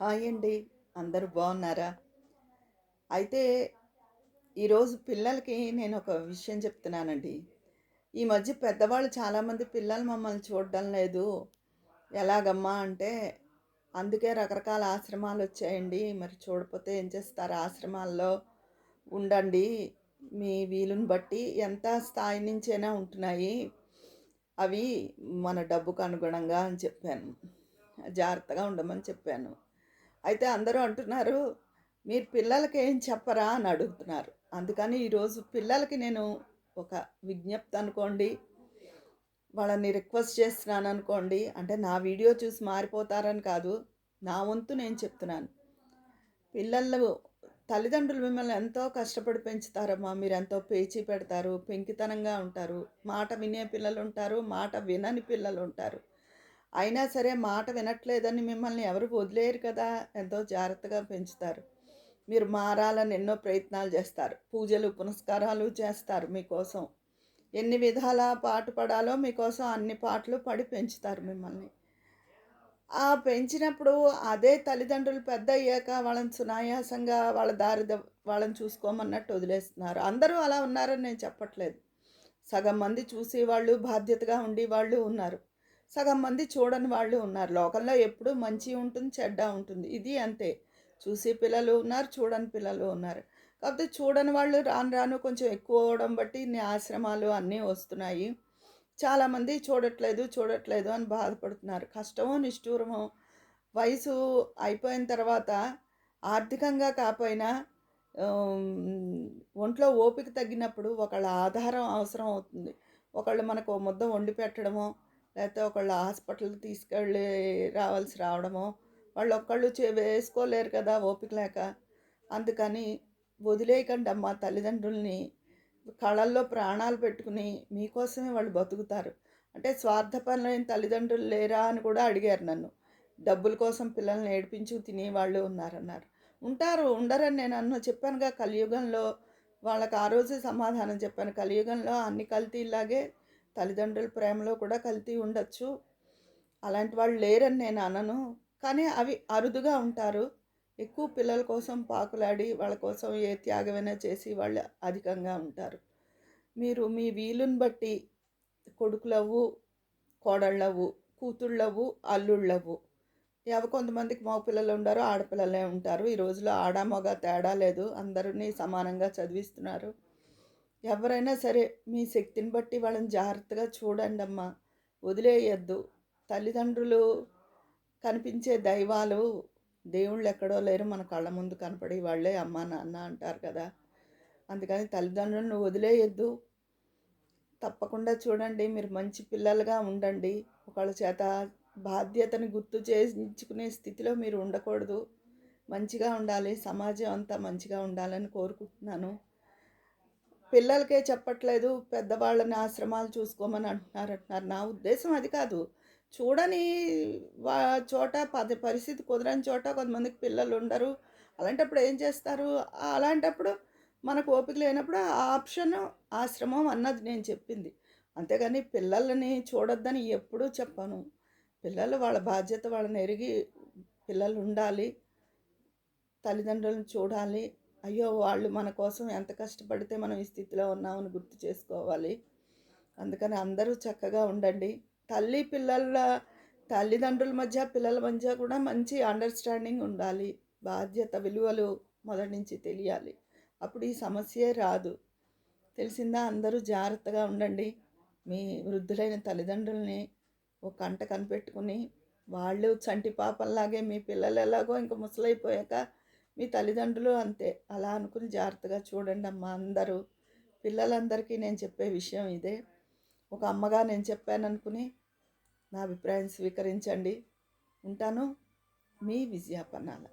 Hi అండి. అందరూ బాగున్నారా? అయితే ఈరోజు పిల్లలకి నేను ఒక విషయం చెప్తున్నానండి. ఈ మధ్య పెద్దవాళ్ళు చాలామంది పిల్లలు మమ్మల్ని చూడడం లేదు. ఎలాగమ్మా అంటే అందుకే రకరకాల ఆశ్రమాలు వచ్చాయండి. మరి చూడకపోతే ఏం చేస్తారు? ఆశ్రమాల్లో ఉండండి. మీ వీలుని బట్టి ఎంత స్థాయి నుంచైనా ఉంటున్నాయి. అవి మన డబ్బుకు అనుగుణంగా అని చెప్పాను. జాగ్రత్తగా ఉండమని చెప్పాను. అయితే అందరూ అంటున్నారు మీరు పిల్లలకి ఏం చెప్పరా? అని అడుగుతున్నారు. అందుకని ఈరోజు పిల్లలకి నేను ఒక విజ్ఞప్తి అనుకోండి వాళ్ళని రిక్వెస్ట్ చేస్తున్నాను అనుకోండి అంటే నా వీడియో చూసి మారిపోతారని కాదు నా వంతు నేను చెప్తున్నాను. పిల్లలు తల్లిదండ్రులు మిమ్మల్ని ఎంతో కష్టపడి పెంచుతారమ్మా మీరు ఎంతో పేచీ పెడతారు పెంకితనంగా ఉంటారు మాట వినే పిల్లలు ఉంటారు మాట వినని పిల్లలు ఉంటారు. అయినా సరే మాట వినట్లేదని మిమ్మల్ని ఎవరు వదిలేరు కదా ఎంతో జాగ్రత్తగా పెంచుతారు. మీరు మారాలని ఎన్నో ప్రయత్నాలు చేస్తారు. పూజలు పునస్కారాలు చేస్తారు మీకోసం. ఎన్ని విధాల పాటు పడాలో మీకోసం అన్ని పాటలు పడి పెంచుతారు మిమ్మల్ని. ఆ పెంచినప్పుడు అదే తల్లిదండ్రులు పెద్ద అయ్యాక వాళ్ళని సునాయాసంగా వాళ్ళ దారి వాళ్ళని చూసుకోమన్నట్టు వదిలేస్తున్నారు. అందరూ అలా ఉన్నారని నేను చెప్పట్లేదు. సగం మంది చూసి వాళ్ళు బాధ్యతగా ఉండి వాళ్ళు ఉన్నారు. సగం మంది చూడని వాళ్ళు ఉన్నారు. లోకంలో ఎప్పుడు మంచి ఉంటుంది చెడ్డ ఉంటుంది. ఇది అంతే. చూసి పిల్లలు ఉన్నారు చూడని పిల్లలు ఉన్నారు. కాకపోతే చూడని వాళ్ళు రాను రాను కొంచెం ఎక్కువ అవడం బట్టి ఇన్ని ఆశ్రమాలు అన్నీ వస్తున్నాయి. చాలామంది చూడట్లేదు చూడట్లేదు అని బాధపడుతున్నారు. కష్టమో నిష్ఠూరమో వయసు అయిపోయిన తర్వాత ఆర్థికంగా కాకపోయినా ఒంట్లో ఓపిక తగ్గినప్పుడు ఒకళ్ళ ఆధారం అవసరం అవుతుంది. ఒకళ్ళు మనకు ముద్ద వండి పెట్టడమో లేకపోతే ఒకళ్ళు హాస్పిటల్కి తీసుకెళ్ళి రావాల్సి రావడమో వాళ్ళు ఒక్కళ్ళు చే వేసుకోలేరు కదా ఓపిక లేక. అందుకని వదిలేయకండి అమ్మ తల్లిదండ్రుల్ని. కళల్లో ప్రాణాలు పెట్టుకుని మీకోసమే వాళ్ళు బతుకుతారు. అంటే స్వార్థపరమైన తల్లిదండ్రులు లేరా అని కూడా అడిగారు నన్ను. డబ్బుల కోసం పిల్లల్ని ఏడిపించు తినేవాళ్ళు ఉన్నారన్నారు. ఉంటారు ఉండరని నేను అన్న చెప్పానుగా కలియుగంలో వాళ్ళకి ఆ రోజే సమాధానం చెప్పాను. కలియుగంలో అన్ని కల్తీలాగే తల్లిదండ్రుల ప్రేమలో కూడా కల్తీ ఉండొచ్చు. అలాంటి వాళ్ళు లేరని నేను అనను. కానీ అవి అరుదుగా ఉంటారు. ఎక్కువ పిల్లల కోసం పాకులాడి వాళ్ళ కోసం ఏ త్యాగమైనా చేసి వాళ్ళు అధికంగా ఉంటారు. మీరు మీ వీలుని బట్టి కొడుకులవు కోడళ్ళవు కూతుళ్ళవు అల్లుళ్ళవు ఎవ కొంతమందికి మగ పిల్లలు ఉండరు ఆడపిల్లలే ఉంటారు. ఈ రోజులో ఆడ మగ తేడా లేదు. అందరినీ సమానంగా చదివిస్తున్నారు. ఎవరైనా సరే మీ శక్తిని బట్టి వాళ్ళని జాగ్రత్తగా చూడండి అమ్మా వదిలేయద్దు. తల్లిదండ్రులు కనిపించే దైవాలు దేవుళ్ళు ఎక్కడో లేరు. మన కళ్ళ ముందు కనపడే వాళ్ళే అమ్మ నాన్న అంటారు కదా. అందుకని తల్లిదండ్రులను వదిలేయద్దు. తప్పకుండా చూడండి. మీరు మంచి పిల్లలుగా ఉండండి. ఒకళ్ళ చేత బాధ్యతని గుర్తు చేయించుకునే స్థితిలో మీరు ఉండకూడదు. మంచిగా ఉండాలి. సమాజం అంతా మంచిగా ఉండాలని కోరుకుంటున్నాను. పిల్లలకే చెప్పట్లేదు పెద్దవాళ్ళని ఆశ్రమాలు చూసుకోమని అంటున్నారు అంటున్నారు నా ఉద్దేశం అది కాదు. చూడని వా చోట పది పరిస్థితి కుదరని చోట కొంతమందికి పిల్లలు ఉండరు. అలాంటప్పుడు ఏం చేస్తారు? అలాంటప్పుడు మనకు ఓపిక లేనప్పుడు ఆ ఆప్షన్ ఆశ్రమం అన్నది నేను చెప్పింది. అంతేగాని పిల్లలని చూడొద్దని ఎప్పుడూ చెప్పాను. పిల్లలు వాళ్ళ బాధ్యత వాళ్ళని ఎరిగి పిల్లలు ఉండాలి. తల్లిదండ్రులను చూడాలి. అయ్యో వాళ్ళు మన కోసం ఎంత కష్టపడితే మనం ఈ స్థితిలో ఉన్నామని గుర్తు చేసుకోవాలి. అందుకని అందరూ చక్కగా ఉండండి. తల్లి పిల్లల తల్లిదండ్రుల మధ్య పిల్లల మధ్య కూడా మంచి అండర్స్టాండింగ్ ఉండాలి. బాధ్యత విలువలు మొదటి నుంచి తెలియాలి. అప్పుడు ఈ సమస్యే రాదు. తెలిసిందా? అందరూ జాగ్రత్తగా ఉండండి. మీ వృద్ధులైన తల్లిదండ్రుల్ని ఒక కంట కనిపెట్టుకుని వాళ్ళు చంటి పాపంలాగే మీ పిల్లలు ఎలాగో ఇంకా ముసలైపోయాక మీ తల్లిదండ్రులు అంతే. అలా అనుకుని జాగ్రత్తగా చూడండి అమ్మా అందరూ. పిల్లలందరికీ నేను చెప్పే విషయం ఇదే. ఒక అమ్మగా నేను చెప్పాను అనుకుని నా అభిప్రాయం స్వీకరించండి. ఉంటాను. మీ విజయాపన్నాల.